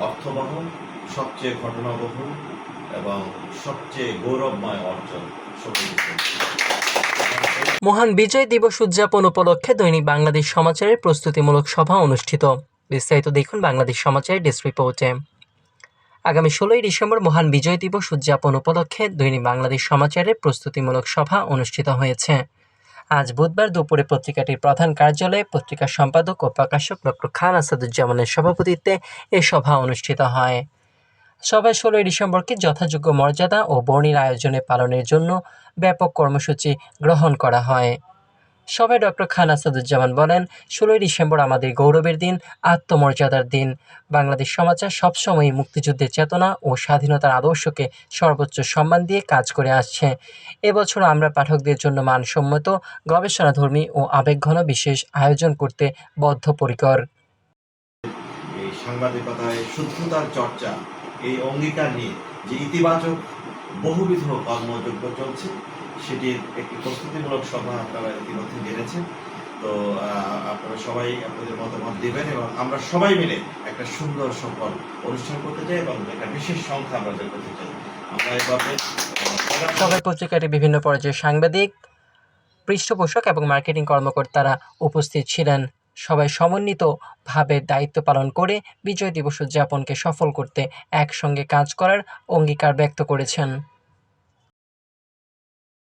অর্থবহ, সবচেয়ে ঘটনাবহুল এবং সবচেয়ে গৌরবময় অর্জন মহান বিজয় দিবস উদযাপন উপলক্ষে দৈনিক বাংলাদেশ সমাচারের প্রস্তুতিমূলক সভা অনুষ্ঠিত। বিস্তারিত দেখুন বাংলাদেশ সমাচারের ডেস্ক রিপোর্টে। আগামী ষোলোই ডিসেম্বর মহান বিজয় দিবস উদযাপন উপলক্ষে দৈনিক বাংলাদেশ সমাচারের প্রস্তুতিমূলক সভা অনুষ্ঠিত হয়েছে। আজ বুধবার দুপুরে পত্রিকাটির প্রধান কার্যালয়ে পত্রিকার সম্পাদক ও প্রকাশক ডক্টর খান আসাদুজ্জামানের সভাপতিত্বে এ সভা অনুষ্ঠিত হয়। সভায় ষোলোই ডিসেম্বরকে যথাযোগ্য মর্যাদা ও বর্ণিল আয়োজনে পালনের জন্য ব্যাপক কর্মসূচি গ্রহণ করা হয়। সভায় ডক্টর খান আসাদুজ্জামান বলেন, ষোলোই ডিসেম্বর আমাদের গৌরবের দিন, আত্মমর্যাদার দিন। বাংলাদেশ সমাচার সবসময়ই মুক্তিযুদ্ধের চেতনা ও স্বাধীনতার আদর্শকে সর্বোচ্চ সম্মান দিয়ে কাজ করে আসছে। এবছর আমরা পাঠকদের জন্য মানসম্মত, গবেষণাধর্মী ও আবেগঘন বিশেষ আয়োজন করতে বদ্ধপরিকর। এই সাংবাদিকতায় চর্চা, এই অঙ্গীকার নিয়ে যে ইতিবাচক, বহুবিধ চলছে সেটির একটি প্রস্তুতিমূলক সভা আপনারা ইতিমধ্যে জেনেছেন। তো আপনারা সবাই আপনাদের মতামত দেবেন এবং আমরা সবাই মিলে একটা সুন্দর সফল অনুষ্ঠান করতে চাই এবং একটা বিশেষ সংখ্যা আমরা করতে চাই। আমরা এভাবে আহ, সভায় পত্রিকাটির বিভিন্ন পর্যায়ের সাংবাদিক পৃষ্ঠপোষক এবং মার্কেটিং কর্মকর্তারা উপস্থিত ছিলেন। সবাই সমন্বিতভাবে দায়িত্ব পালন করে বিজয় দিবস উদযাপনকে সফল করতে একসঙ্গে কাজ করার অঙ্গীকার ব্যক্ত করেছেন।